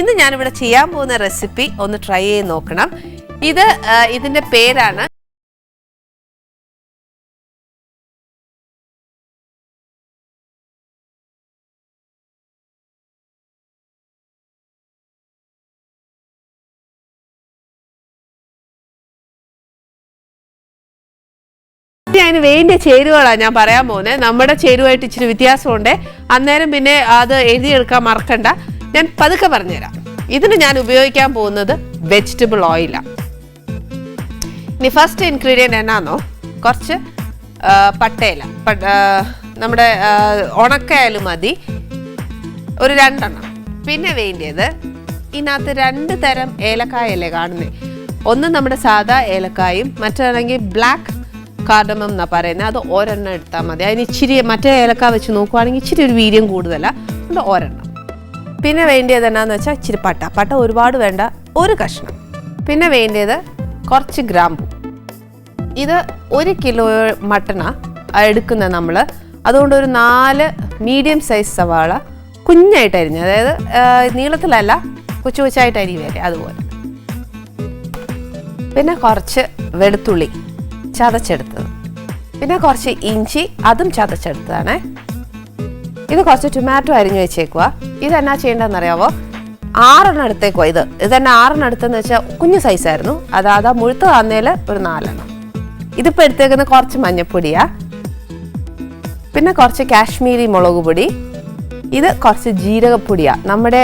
ഇന്ന് ഞാനിവിടെ ചെയ്യാൻ പോകുന്ന റെസിപ്പി ഒന്ന് ട്രൈ ചെയ്ത് നോക്കണം. ഇത് ഇതിന്റെ പേരാണ് അതിന് വേണ്ടിയ ചേരുവകളാണ് ഞാൻ പറയാൻ പോകുന്നത് നമ്മുടെ ചേരുവായിട്ട് ഇച്ചിരി വ്യത്യാസമുണ്ട്. അന്നേരം പിന്നെ അത് എഴുതിയെടുക്കാൻ മറക്കണ്ട. ഞാൻ പതുക്കെ പറഞ്ഞുതരാം. ഇതിന് ഞാൻ ഉപയോഗിക്കാൻ പോകുന്നത് വെജിറ്റബിൾ ഓയിലാണ് ഇനി ഫസ്റ്റ് ഇൻഗ്രീഡിയന്റ് എന്നാന്നോ? കുറച്ച് പട്ടയില. നമ്മുടെ ഉണക്കയാലും മതി. ഒരു രണ്ടെണ്ണം. പിന്നെ വേണ്ടിയത് ഇതിനകത്ത് രണ്ട് തരം ഏലക്കായല്ലേ കാണുന്നത് ഒന്ന് നമ്മുടെ സാധാ ഏലക്കായും മറ്റാണെങ്കിൽ ബ്ലാക്ക് കാർഡമം എന്നാ പറയുന്നത് അത് ഒരെണ്ണം എടുത്താൽ മതി. അതിന് ഇച്ചിരി മറ്റേ ഏലക്ക വെച്ച് നോക്കുവാണെങ്കിൽ ഇച്ചിരി ഒരു വീര്യം കൂടുതലാണ് അതുകൊണ്ട് ഒരെണ്ണം. പിന്നെ വേണ്ടിയത് എന്നാന്ന് വെച്ചാൽ ഇച്ചിരി പട്ട. പട്ട ഒരുപാട് വേണ്ട ഒരു കഷ്ണം. പിന്നെ വേണ്ടിയത് കുറച്ച് ഗ്രാമ്പു. ഇത് ഒരു കിലോ മട്ടണ എടുക്കുന്ന നമ്മൾ അതുകൊണ്ട് ഒരു നാല് മീഡിയം സൈസ് സവാള കുഞ്ഞായിട്ട് അരിഞ്ഞ് അതായത് നീളത്തിലല്ല കൊച്ചു കൊച്ചായിട്ട് അരിയുകയല്ലേ അതുപോലെ. പിന്നെ കുറച്ച് വെളുത്തുള്ളി ചതച്ചെടുത്തത്. പിന്നെ കുറച്ച് ഇഞ്ചി അതും ചതച്ചെടുത്തതാണേ. ഇത് കുറച്ച് ടൊമാറ്റോ അരിഞ്ഞു വെച്ചേക്കുക ഇതെന്നാ ചെയ്യേണ്ടതെന്ന് അറിയാവോ ആറെണ്ണം എടുത്തേക്കുവാ ഇത്. ഇതെന്നെ ആറെണ്ണം എടുത്തെന്ന് വെച്ചാൽ കുഞ്ഞു സൈസായിരുന്നു അത് അതാ മുഴുത്ത തന്നേൽ ഒരു നാലെണ്ണം. ഇതിപ്പോൾ എടുത്തേക്കുന്ന കുറച്ച് മഞ്ഞപ്പൊടിയാ. പിന്നെ കുറച്ച് കാശ്മീരി മുളക് പൊടി. ഇത് കുറച്ച് ജീരകപ്പൊടിയാ. നമ്മുടെ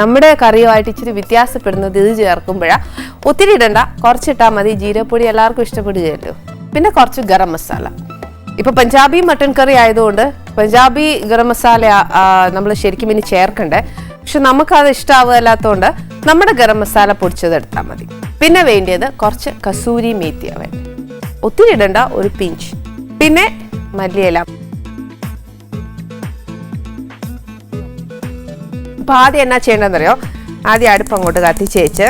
നമ്മുടെ കറിയുമായിട്ട് ഇച്ചിരി വ്യത്യാസപ്പെടുന്നത് ഇത് ചേർക്കുമ്പോഴാണ് ഒത്തിരി ഇടണ്ട. കുറച്ചിട്ടാൽ മതി. ജീരകപ്പൊടി എല്ലാവർക്കും ഇഷ്ടപ്പെടുകയല്ലോ. പിന്നെ കുറച്ച് ഗരം മസാല. ഇപ്പൊ പഞ്ചാബി മട്ടൺ കറി ആയതുകൊണ്ട് പഞ്ചാബി ഗരം മസാല നമ്മൾ ശരിക്കും ഇനി ചേർക്കണ്ടേ. പക്ഷെ നമുക്കത് ഇഷ്ടാവുകയല്ലാത്തതുകൊണ്ട് നമ്മുടെ ഗരം മസാല പൊടിച്ചത് എടുത്താൽ മതി. പിന്നെ വേണ്ടിയത് കുറച്ച് കസൂരി മേത്തിയ അവൻ. ഒത്തിരി ഇടണ്ട ഒരു പിഞ്ച്. പിന്നെ മല്ലിയില. അപ്പൊ ആദ്യം എന്നാ ചെയ്യേണ്ടതെന്നറിയോ? ആദ്യം അടുപ്പ് അങ്ങോട്ട് കത്തിച്ചേച്ച്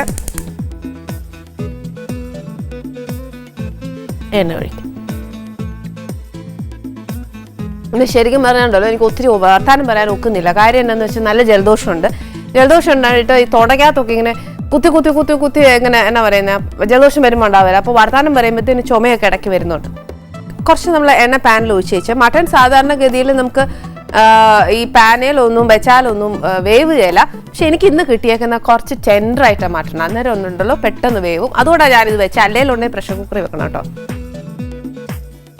എണ്ണ ഒഴിക്കും. ഇത് ശരിക്കും പറഞ്ഞാണ്ടല്ലോ എനിക്ക് ഒത്തിരി വർത്താനം പറയാൻ ഒക്കുന്നില്ല. കാര്യം എന്താണെന്ന് വെച്ചാൽ നല്ല ജലദോഷമുണ്ട്. ജലദോഷം ഉണ്ടായിട്ട് ഈ തുടക്കകത്തൊക്കെ ഇങ്ങനെ കുത്തി കുത്തി കുത്തി കുത്തി ഇങ്ങനെ എന്നാ പറയുന്ന ജലദോഷം വരുമ്പോൾ ഉണ്ടാവില്ല. അപ്പോൾ വർത്താനം പറയുമ്പോഴത്തേന് ചുമയൊക്കെ ഇടയ്ക്ക് വരുന്നുണ്ട്. കുറച്ച് നമ്മൾ എണ്ണ പാനിൽ ഒഴിച്ച് വെച്ച് മട്ടൺ സാധാരണഗതിയിൽ നമുക്ക് ഈ പാനയിലൊന്നും വെച്ചാലൊന്നും വേവ് ചെയ്യില്ല പക്ഷെ എനിക്ക് ഇന്ന് കിട്ടിയേക്കുന്ന കുറച്ച് ടെൻഡറായിട്ട് മട്ടൺ. അന്നേരം ഒന്നുണ്ടല്ലോ പെട്ടെന്ന് വേവും. അതുകൊണ്ടാണ് ഞാനിത് വെച്ച്. അല്ലേലുണ്ടെങ്കിൽ പ്രഷർ കുക്കറിൽ വെക്കണം കേട്ടോ.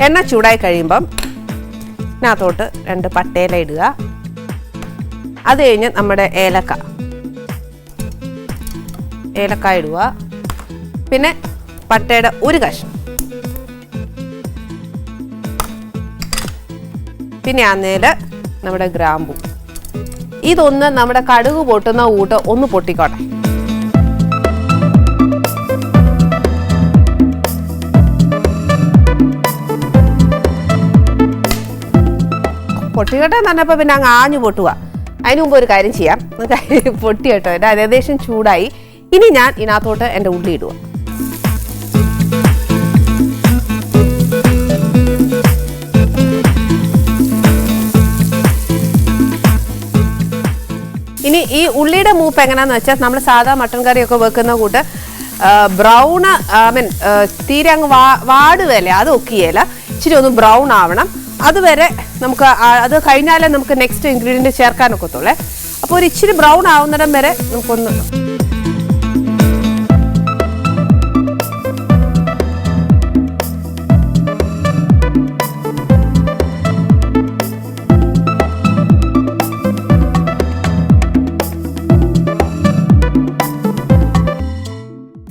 എണ്ണ ചൂടായി കഴിയുമ്പം ഇതിനകത്തോട്ട് രണ്ട് പട്ടേല ഇടുക. അത് കഴിഞ്ഞ് നമ്മുടെ ഏലക്ക. ഏലക്ക ഇടുക. പിന്നെ പട്ടയുടെ ഒരു കഷ്ണം. പിന്നെ അന്നേൽ നമ്മുടെ ഗ്രാമ്പു. ഇതൊന്ന് നമ്മുടെ കടുക് പൊട്ടുന്ന കൂട്ട് ഒന്ന് പൊട്ടിക്കോട്ടെ. പൊട്ടിക്കട്ടെ എന്ന് പറഞ്ഞപ്പോൾ പിന്നെ അങ്ങ് ആഞ്ഞു പൊട്ടുക. അതിന് മുമ്പ് ഒരു കാര്യം ചെയ്യാം. പൊട്ടിയട്ടോ എന്റെ ഏകദേശം ചൂടായി. ഇനി ഞാൻ ഇതിനകത്തോട്ട് എന്റെ ഉള്ളി ഇടുക. ഇനി ഈ ഉള്ളിയുടെ മൂപ്പ് എങ്ങനെയാന്ന് വെച്ചാൽ നമ്മൾ സാധാ മട്ടൻ കറിയൊക്കെ വെക്കുന്ന കൂട്ട് ബ്രൗൺ ഐ മീൻ തീരെ അങ്ങ് വാ വാടുകയല്ലേ അത് ഒക്കിയല്ല ഇച്ചിരി ഒന്ന് ബ്രൗൺ ആവണം. അതുവരെ നമുക്ക് അത് കഴിഞ്ഞാലേ നമുക്ക് നെക്സ്റ്റ് ഇൻഗ്രീഡിയന്റ് ചേർക്കാനൊക്കത്തുള്ളേ. അപ്പോൾ ഒരു ഇച്ചിരി ബ്രൗൺ ആവുന്നിടം വരെ നമുക്കൊന്ന്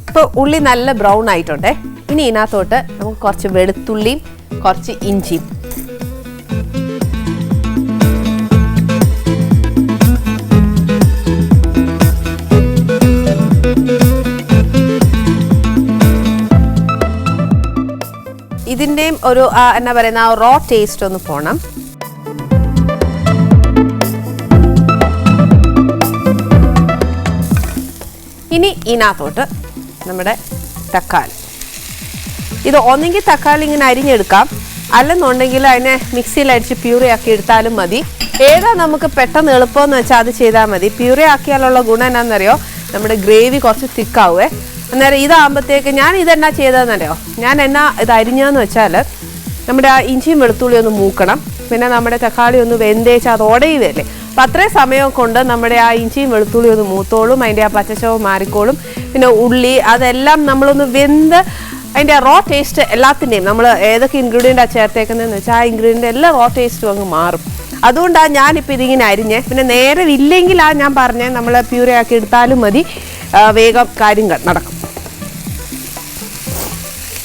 ഇപ്പോൾ ഉള്ളി നല്ല ബ്രൗൺ ആയിട്ടുണ്ടേ. ഇനി ഇതിനകത്തോട്ട് നമുക്ക് കുറച്ച് വെളുത്തുള്ളിയും കുറച്ച് ഇഞ്ചിയും ഇതിന്റെയും ഒരു എന്നാ പറയുന്ന ആ റോ ടേസ്റ്റ് ഒന്ന് പോണം. ഇനി ഇതിനകത്തോട്ട് നമ്മുടെ തക്കാളി. ഇത് ഒന്നെങ്കിൽ തക്കാളി ഇങ്ങനെ അരിഞ്ഞെടുക്കാം. അല്ലെന്നുണ്ടെങ്കിൽ അതിനെ മിക്സിയിൽ അടിച്ച് പ്യൂറി ആക്കി എടുത്താലും മതി. ഏതാ നമുക്ക് പെട്ടെന്ന് എളുപ്പമെന്ന് വെച്ചാൽ അത് ചെയ്താൽ മതി. പ്യൂറി ആക്കിയാലുള്ള ഗുണം എന്നാണെന്നറിയോ നമ്മുടെ ഗ്രേവി കുറച്ച് തിക്കാവേ അന്നേരം ഇതാകുമ്പോഴത്തേക്ക് ഞാൻ ഇതെന്നാ ചെയ്തതെന്നറിയോ? ഞാൻ എന്നാ ഇത് അരിഞ്ഞതെന്ന് വെച്ചാൽ നമ്മുടെ ആ ഇഞ്ചിയും വെളുത്തുള്ളി ഒന്ന് മൂക്കണം. പിന്നെ നമ്മുടെ തക്കാളി ഒന്ന് വെന്തേച്ച് അത് ഉടയുകയല്ലേ അപ്പം അത്രയും സമയം കൊണ്ട് നമ്മുടെ ആ ഇഞ്ചിയും വെളുത്തുള്ളി ഒന്ന് മൂത്തോളും അതിന്റെ ആ പച്ചച്ചവ് മാറിക്കോളും. പിന്നെ ഉള്ളി അതെല്ലാം നമ്മളൊന്ന് വെന്ത് അതിന്റെ റോ ടേസ്റ്റ് എല്ലാത്തിന്റെയും നമ്മൾ ഏതൊക്കെ ഇൻഗ്രീഡിയന്റാണ് ചേർത്തേക്കുന്നതെന്ന് വെച്ചാൽ ആ ഇൻഗ്രീഡിയന്റ് എല്ലാ റോ ടേസ്റ്റും അങ്ങ് മാറും. അതുകൊണ്ടാണ് ഞാനിപ്പോൾ ഇതിങ്ങനെ അരിഞ്ഞ് പിന്നെ നേരെ ഇല്ലെങ്കിൽ ആ ഞാൻ പറഞ്ഞത് നമ്മൾ പ്യൂരി ആക്കി എടുത്താലും മതി. വേഗം കാര്യം നടക്കും.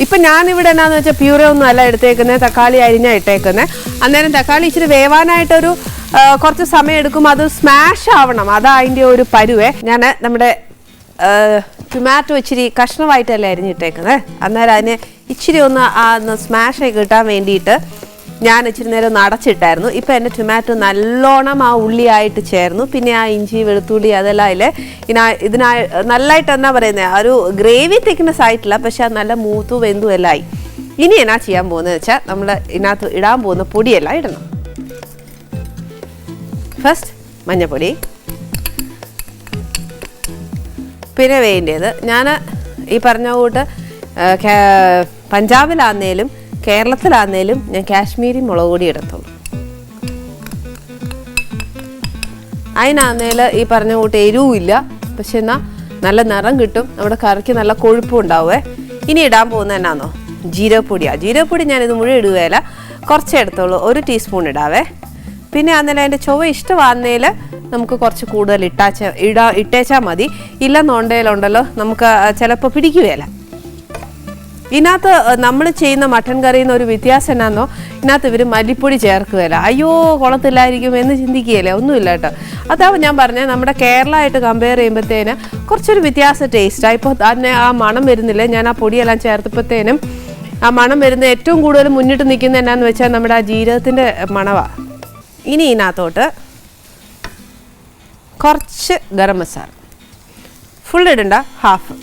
ഇപ്പം ഞാനിവിടെ എന്നാന്ന് വെച്ചാൽ പ്യൂര ഒന്നും അല്ല എടുത്തേക്കുന്നത് തക്കാളി അരിഞ്ഞാ ഇട്ടേക്കുന്നത് അന്നേരം തക്കാളി ഇച്ചിരി വേവാനായിട്ടൊരു കുറച്ച് സമയം എടുക്കും അത് സ്മാഷ് ആവണം. അതാ അതിന്റെ ഒരു പരുവേ. ഞാൻ നമ്മുടെ ടൊമാറ്റോ ഇച്ചിരി കഷ്ണമായിട്ടല്ലേ അരിഞ്ഞിട്ടേക്കുന്നത് അന്നേരം അതിന് ഇച്ചിരി ഒന്ന് ആ സ്മാഷ് കിട്ടാൻ വേണ്ടിയിട്ട് ഞാൻ ഇച്ചിരി നേരം നടച്ചിട്ടായിരുന്നു ഇപ്പം എന്റെ ടൊമാറ്റോ നല്ലോണം ആ ഉള്ളിയായിട്ട് ചേർന്നു. പിന്നെ ആ ഇഞ്ചി വെളുത്തുള്ളി അതെല്ലാം അതിൽ ഇതിനാ ഇതിനാ നല്ലതായിട്ട് എന്നാ പറയുന്നത് ഒരു ഗ്രേവി തിക്നെസ് ആയിട്ടില്ല പക്ഷെ അത് നല്ല മൂത്തു വെന്തു എല്ലാം ആയി. ഇനി എന്നാ ചെയ്യാൻ പോകുന്നത് വെച്ചാൽ നമ്മൾ ഇതിനകത്ത് ഇടാൻ പോകുന്ന പൊടിയെല്ലാം ഇടണം. ഫസ്റ്റ് മഞ്ഞപ്പൊടി. പിന്നെ വേണ്ടത് ഞാൻ ഈ പറഞ്ഞ കൂട്ട് പഞ്ചാബിലാന്നേലും കേരളത്തിലാന്നേലും ഞാൻ കാശ്മീരി മുളക് പൊടി ഇടത്തുള്ളൂ. അതിനാന്നേൽ ഈ പറഞ്ഞ കൂട്ട് എരിവുമില്ല. പക്ഷെ എന്നാൽ നല്ല നിറം കിട്ടും. നമ്മുടെ കറിക്ക് നല്ല കൊഴുപ്പും ഉണ്ടാവുമേ ഇനി ഇടാൻ പോകുന്ന എന്നാന്നോ? ജീരകപ്പൊടിയാണ് ജീരകപ്പൊടി ഞാനിത് മുഴുവൻ ഇടുകയില്ല. കുറച്ചേ എടുത്തോളൂ ഒരു ടീസ്പൂൺ ഇടാവേ. പിന്നെ അന്നേരം അതിന്റെ ചൊവ്വ ഇഷ്ടമാകുന്നതിൽ നമുക്ക് കുറച്ച് കൂടുതൽ ഇട്ടാച്ച ഇടാ ഇട്ടേച്ചാൽ മതി. ഇല്ലെന്നുണ്ടെങ്കിലുണ്ടല്ലോ നമുക്ക് ചിലപ്പോൾ പിടിക്കുകയില്ല. ഇതിനകത്ത് നമ്മൾ ചെയ്യുന്ന മട്ടൻ കറിയിൽ നിന്ന് ഒരു വ്യത്യാസം എന്നാന്നോ? ഇതിനകത്ത് ഇവർ മല്ലിപ്പൊടി ചേർക്കുകയല്ല. അയ്യോ കുളത്തില്ലായിരിക്കും എന്ന് ചിന്തിക്കുകയില്ല? ഒന്നുമില്ല കേട്ടോ. അതാവും ഞാൻ പറഞ്ഞത് നമ്മുടെ കേരളമായിട്ട് കമ്പയർ ചെയ്യുമ്പോഴത്തേന് കുറച്ചൊരു വ്യത്യാസ ടേസ്റ്റാണ് ഇപ്പോൾ തന്നെ ആ മണം വരുന്നില്ല. ഞാൻ ആ പൊടിയെല്ലാം ചേർത്തപ്പോഴത്തേനും ആ മണം വരുന്ന ഏറ്റവും കൂടുതൽ മുന്നിട്ട് നിൽക്കുന്ന എന്നാന്ന് വെച്ചാൽ നമ്മുടെ ആ ജീരകത്തിന്റെ മണവാണ് ഇനി ഇതിനകത്തോട്ട് കുറച്ച് ഗരം മസാല. ഫുൾ ഇടണ്ട ഹാഫ്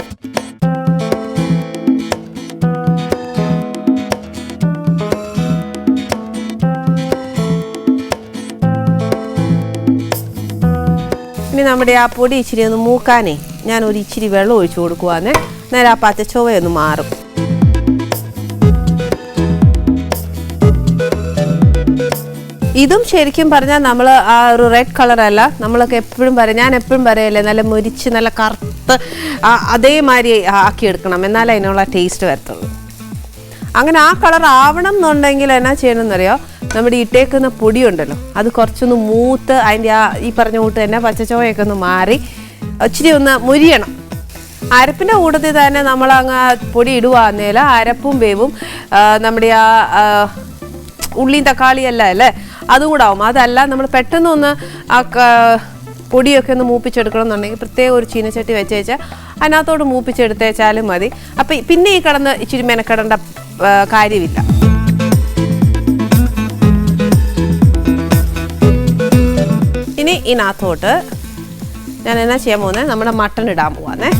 ഇനി നമ്മുടെ ആ പൊടി ഇച്ചിരി ഒന്ന് മൂക്കാനേ. ഞാൻ ഒരു ഇച്ചിരി വെള്ളം ഒഴിച്ചു കൊടുക്കുവാന്നേ. നേരെ ആ പച്ചച്ചോവയൊന്ന് മാറും. ഇതും ശരിക്കും പറഞ്ഞാൽ നമ്മൾ ആ ഒരു റെഡ് കളറല്ല നമ്മളൊക്കെ എപ്പോഴും പറയാം ഞാൻ എപ്പോഴും പറയല്ലേ നല്ല മുരിച്ച് നല്ല കറുത്ത് അതേമാതിരി ആക്കിയെടുക്കണം എന്നാലേ അതിനുള്ള ടേസ്റ്റ് വരത്തുള്ളൂ. അങ്ങനെ ആ കളർ ആവണം എന്നുണ്ടെങ്കിൽ എന്നാ ചെയ്യണമെന്നറിയോ? നമ്മുടെ ഇട്ടേക്കുന്ന പൊടിയുണ്ടല്ലോ അത് കുറച്ചൊന്ന് മൂത്ത് അതിന്റെ ആ ഈ പറഞ്ഞ കൂട്ട് തന്നെ പച്ചച്ചോയൊക്കെ ഒന്ന് മാറി ഇച്ചിരി ഒന്ന് മുരിയണം. അരപ്പിന്റെ കൂട്ടത്തിൽ തന്നെ നമ്മൾ അങ്ങ് പൊടി ഇടുവാന്നേല അരപ്പും വേവും നമ്മുടെ ആ ഉള്ളിയും ഉള്ളിയും തക്കാളിയല്ല അല്ലേ? അതുകൂടെ ആവും. അതല്ല നമ്മൾ പെട്ടെന്നൊന്ന് ആ പൊടിയൊക്കെ ഒന്ന് മൂപ്പിച്ചെടുക്കണം എന്നുണ്ടെങ്കിൽ പ്രത്യേക ഒരു ചീനച്ചട്ടി വെച്ച് വെച്ചാൽ അതിനകത്തോട് മൂപ്പിച്ചെടുത്തേച്ചാലും മതി. അപ്പം പിന്നെ ഈ കിടന്ന് ഇച്ചിരി മെനക്കെടേണ്ട കാര്യമില്ല. ഇനി ഇതിനകത്തോട്ട് ഞാൻ എന്നാ ചെയ്യാൻ പോകുന്നത് നമ്മുടെ മട്ടൺ ഇടാൻ പോവാന്നേ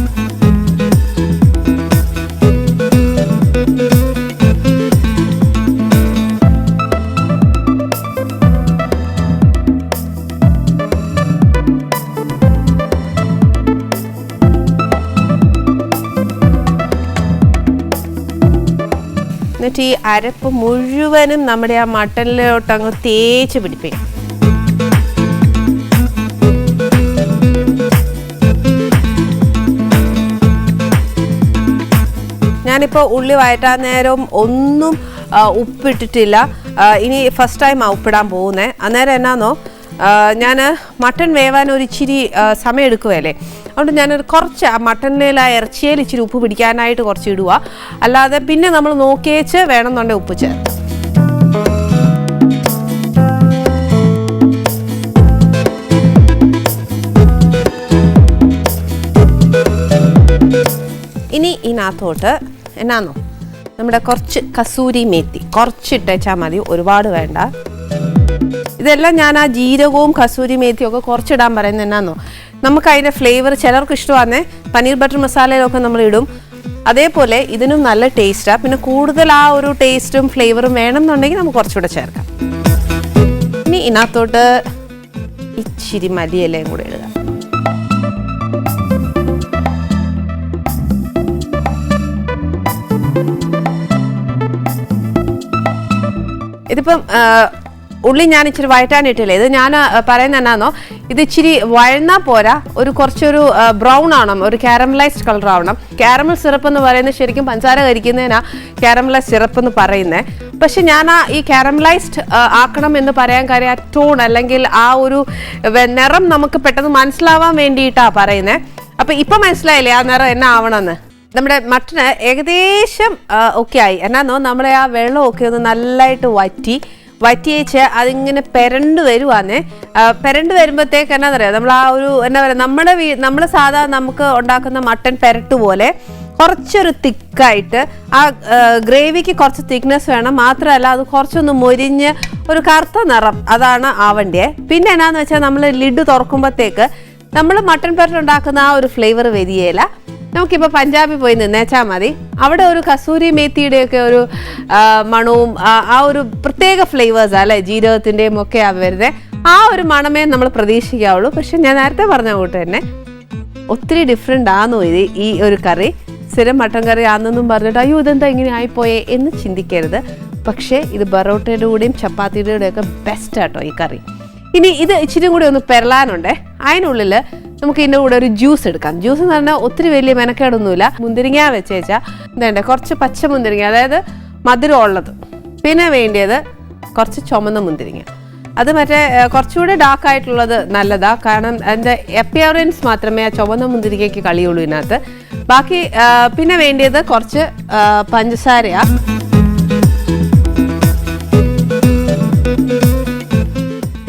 എന്നിട്ട് ഈ അരപ്പ് മുഴുവനും നമ്മുടെ ആ മട്ടണിലോട്ടങ്ങ് തേച്ച് പിടിപ്പിക്കും. ഞാനിപ്പോൾ ഉള്ളി വയറ്റാൻ നേരം ഒന്നും ഉപ്പിട്ടിട്ടില്ല. ഇനി ഫസ്റ്റ് ടൈം ഉപ്പിടാൻ പോകുന്നത് അന്നേരം എന്നാന്നോ ഞാൻ മട്ടൺ വേവാൻ ഒരു ഇച്ചിരി സമയം എടുക്കുകയല്ലേ അതുകൊണ്ട് ഞാനൊരു കുറച്ച് ആ മട്ടനിൽ ആ ഇറച്ചിയിൽ ഇച്ചിരി ഉപ്പ് പിടിക്കാനായിട്ട് കുറച്ച് ഇടുക. അല്ലാതെ പിന്നെ നമ്മൾ നോക്കിയേച്ച് വേണമെന്നുണ്ടെങ്കിൽ ഉപ്പ് ചേർത്ത് ഇനി ഇതിനകത്തോട്ട് എന്നാന്നോ? നമ്മുടെ കുറച്ച് കസൂരി മേത്തി. കുറച്ചിട്ടേച്ചാൽ മതി ഒരുപാട് വേണ്ട. ഇതെല്ലാം ഞാൻ ആ ജീരകവും കസൂരി മേത്തിയും ഒക്കെ കുറച്ചിടാൻ പറയുന്നത് എന്നാന്നോ? നമുക്ക് അതിന്റെ ഫ്ലേവർ ചിലർക്ക് ഇഷ്ടമാണ് പനീർ ബട്ടർ മസാലയിലൊക്കെ നമ്മൾ ഇടും. അതേപോലെ ഇതിനും നല്ല ടേസ്റ്റാണ് പിന്നെ കൂടുതൽ ആ ഒരു ടേസ്റ്റും ഫ്ലേവറും വേണമെന്നുണ്ടെങ്കിൽ നമുക്ക് കുറച്ചുകൂടെ ചേർക്കാം. ഇനി ഇതിനകത്തോട്ട് ഇച്ചിരി മല്ലിയിലയും കൂടെ ഇടുക. ഇതിപ്പം ഉള്ളി ഞാൻ ഇച്ചിരി വഴറ്റാനിട്ടില്ല ഇത് ഞാൻ പറയുന്ന എന്നാന്നോ? ഇത് ഇച്ചിരി വഴന്നാ പോരാ. ഒരു കുറച്ചൊരു ബ്രൗൺ ആവണം. ഒരു കാരമലൈസ്ഡ് കളർ ആവണം. കാരമൽ സിറപ്പ് എന്ന് പറയുന്നത് ശരിക്കും പഞ്ചാര കരിക്കുന്നതിനാ കാരമലൈസ് സിറപ്പ് എന്ന് പറയുന്നത് പക്ഷെ ഞാൻ ആ ഈ കാരമലൈസ്ഡ് ആക്കണം എന്ന് പറയാൻ കാര്യം ആ ടോൺ അല്ലെങ്കിൽ ആ ഒരു നിറം നമുക്ക് പെട്ടെന്ന് മനസ്സിലാവാൻ വേണ്ടിയിട്ടാണ് പറയുന്നത് അപ്പം ഇപ്പം മനസ്സിലായില്ലേ ആ നിറം എന്നാ ആവണമെന്ന് നമ്മുടെ മട്ടന് ഏകദേശം ഒക്കെ ആയി. എന്നാന്നോ നമ്മളെ ആ വെള്ളമൊക്കെ ഒന്ന് നല്ലതായിട്ട് വറ്റി. വറ്റിയേച്ച് അതിങ്ങനെ പെരണ്ട് വരുവാന്നേ. പെരണ്ട് വരുമ്പോഴത്തേക്ക് എന്നാ പറയുക നമ്മൾ ആ ഒരു എന്താ പറയുക നമ്മുടെ വീ നമ്മൾ സാധാ നമുക്ക് ഉണ്ടാക്കുന്ന മട്ടൻ പെരട്ട് പോലെ കുറച്ചൊരു തിക്കായിട്ട് ആ ഗ്രേവിക്ക് കുറച്ച് തിക്നെസ് വേണം. മാത്രമല്ല അത് കുറച്ചൊന്ന് മൊരിഞ്ഞ് ഒരു കറുത്ത നിറം. അതാണ് ആവണ്ടിയെ പിന്നെ എന്നാന്ന് വെച്ചാൽ നമ്മൾ ലിഡ് തുറക്കുമ്പോഴത്തേക്ക് നമ്മൾ മട്ടൻ പെരട്ട് ഉണ്ടാക്കുന്ന ആ ഒരു ഫ്ലേവർ വരികയില്ല നമുക്കിപ്പോൾ പഞ്ചാബിൽ പോയി നിന്നേച്ചാൽ മതി. അവിടെ ഒരു കസൂരി മേത്തിയുടെയൊക്കെ ഒരു മണവും ആ, ഒരു പ്രത്യേക ഫ്ലേവേഴ്സ് അല്ലേ? ജീരകത്തിന്റെയും ഒക്കെ ആ വരുന്നത് ആ ഒരു മണമേ നമ്മൾ പ്രതീക്ഷിക്കാവുള്ളൂ. പക്ഷെ ഞാൻ നേരത്തെ പറഞ്ഞ കൂട്ട് തന്നെ ഒത്തിരി ഡിഫറെന്റ് ആണോ ഇത് ഈ ഒരു കറി. സ്ഥിരം മട്ടൻ കറി ആണെന്നും പറഞ്ഞിട്ട് അയ്യോ ഇതെന്താ ഇങ്ങനെ ആയിപ്പോയേ എന്ന് ചിന്തിക്കരുത്. പക്ഷേ ഇത് ബറോട്ടയുടെ കൂടെയും ചപ്പാത്തിയുടെ കൂടെയൊക്കെ ബെസ്റ്റ് ആട്ടോ ഈ കറി. ഇനി ഇത് ഇച്ചിരി കൂടി ഒന്ന് പെരളാനുണ്ടേ. അതിനുള്ളിൽ നമുക്ക് ഇതിന്റെ കൂടെ ഒരു ജ്യൂസ് എടുക്കാം. ജ്യൂസ് എന്ന് പറഞ്ഞാൽ ഒത്തിരി വലിയ മെനക്കേടൊന്നുമില്ല. മുന്തിരിങ്ങ വെച്ചേച്ചാൽ ഇതേണ്ട കുറച്ച് പച്ച മുന്തിരിങ്ങ അതായത് മധുരം ഉള്ളത് പിന്നെ വേണ്ടിയത് കുറച്ച് ചുമന്ന മുന്തിരിങ്ങ. അത് മറ്റേ കുറച്ചുകൂടി ഡാർക്ക് ആയിട്ടുള്ളത് നല്ലതാ. കാരണം അതിന്റെ അപ്പിയറൻസ് മാത്രമേ ആ ചുവന്ന മുന്തിരിക്കയ്ക്ക് കളിയുള്ളൂ ഇതിനകത്ത്. ബാക്കി പിന്നെ വേണ്ടിയത് കുറച്ച് പഞ്ചസാരയാണ് പഞ്ചസാരയാ.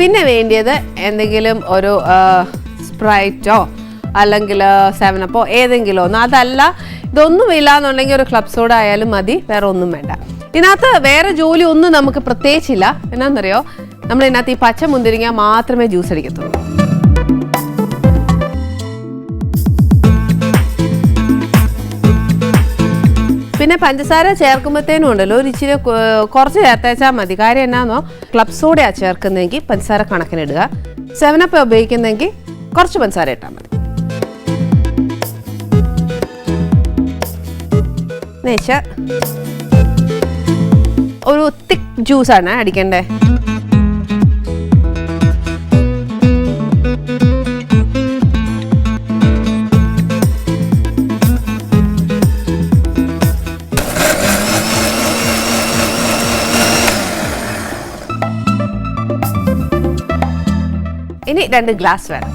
പിന്നെ വേണ്ടിയത് എന്തെങ്കിലും ഒരു സ്പ്രൈറ്റോ അല്ലെങ്കിൽ സെവൻ അപ്പോ ഏതെങ്കിലും ഒന്ന്. അതല്ല ഇതൊന്നും ഇല്ല എന്നുണ്ടെങ്കിൽ ഒരു ക്ലബ് സോഡ ആയാലും മതി വേറെ ഒന്നും വേണ്ട. ഇതിനകത്ത് വേറെ ജോലി ഒന്നും നമുക്ക് പ്രത്യേകിച്ചില്ല. എന്നാന്നറിയോ? നമ്മൾ ഇതിനകത്ത് ഈ പച്ച മുന്തിരിങ്ങ മാത്രമേ ജ്യൂസ് അടിക്കത്തുള്ളൂ. പിന്നെ പഞ്ചസാര ചേർക്കുമ്പോഴത്തേനും ഉണ്ടല്ലോ ഒരു ഇച്ചിരി കുറച്ച് ചേർത്തേച്ചാൽ മതി. കാര്യം എന്നാന്നോ? ക്ലബ് സോഡയാണ് ചേർക്കുന്നതെങ്കിൽ പഞ്ചസാര കണക്കിനിടുക. സെവനപ്പ് ഉപയോഗിക്കുന്നെങ്കിൽ കുറച്ച് പഞ്ചസാര ഇട്ടാൽ മതി. എന്നുവെച്ചാൽ ഒരു തിക്ക് ജ്യൂസാണ് അടിക്കണ്ടേ? ഇനി രണ്ട് ഗ്ലാസ് വേണം.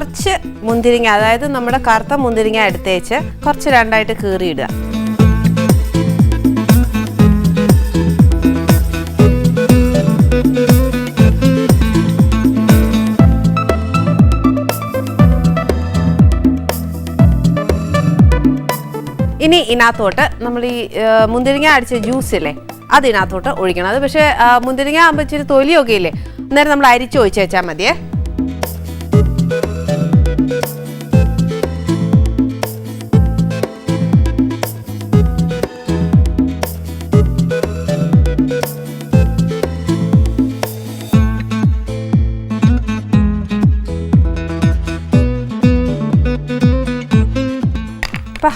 കുറച്ച് മുന്തിരിങ്ങ അതായത് നമ്മുടെ കറുത്ത മുന്തിരിങ്ങ എടുത്തേച്ച് കുറച്ച് രണ്ടായിട്ട് കീറിയിടുക. ഇനി ഇതിനകത്തോട്ട് നമ്മൾ ഈ മുന്തിരിങ്ങ അടിച്ച ജ്യൂസ് ഇല്ലേ അത് ഇതിനകത്തോട്ട് ഒഴിക്കണം. അത് പക്ഷേ മുന്തിരിങ്ങ ആകുമ്പോൾ ഇച്ചിരി തൊലിയൊക്കെ ഇല്ലേ അന്നേരം നമ്മൾ അരിച്ച് വെച്ചാൽ മതിയേ.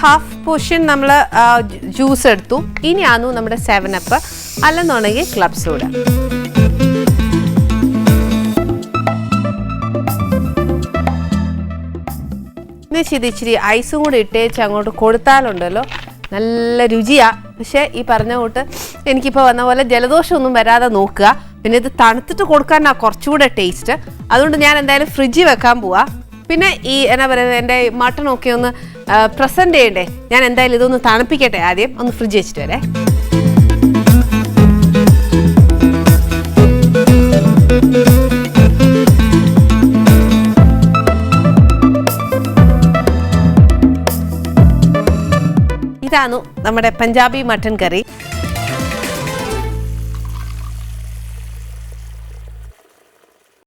ഹാഫ് പോർഷൻ നമ്മൾ ജ്യൂസ് എടുത്തു. ഇനിയാന്നു നമ്മുടെ സെവൻ അപ്പ് അല്ലെന്നുണ്ടെങ്കിൽ ക്ലബ് സോഡ എന്നുവെച്ചാൽ ഇച്ചിരി ഐസും കൂടി ഇട്ടേച്ച് അങ്ങോട്ട് കൊടുത്താലുണ്ടല്ലോ നല്ല രുചിയാ. പക്ഷേ ഈ പറഞ്ഞ കൂട്ട് എനിക്കിപ്പോൾ വന്ന പോലെ ജലദോഷമൊന്നും വരാതെ നോക്കുക. പിന്നെ ഇത് തണുത്തിട്ട് കൊടുക്കാനാണ് കുറച്ചുകൂടെ ടേസ്റ്റ് അതുകൊണ്ട് ഞാൻ എന്തായാലും ഫ്രിഡ്ജിൽ വെക്കാൻ പോവാ. പിന്നെ ഈ എന്നാ പറയുന്നത് എന്റെ മട്ടൺ ഒക്കെ ഒന്ന് പ്രസന്റ് ചെയ്യണ്ടേ? ഞാൻ എന്തായാലും ഇതൊന്ന് തണുപ്പിക്കട്ടെ ആദ്യം. ഒന്ന് ഫ്രിഡ്ജ് വെച്ചിട്ട് വരെ. ഇതാണ് നമ്മുടെ പഞ്ചാബി മട്ടൻ കറി.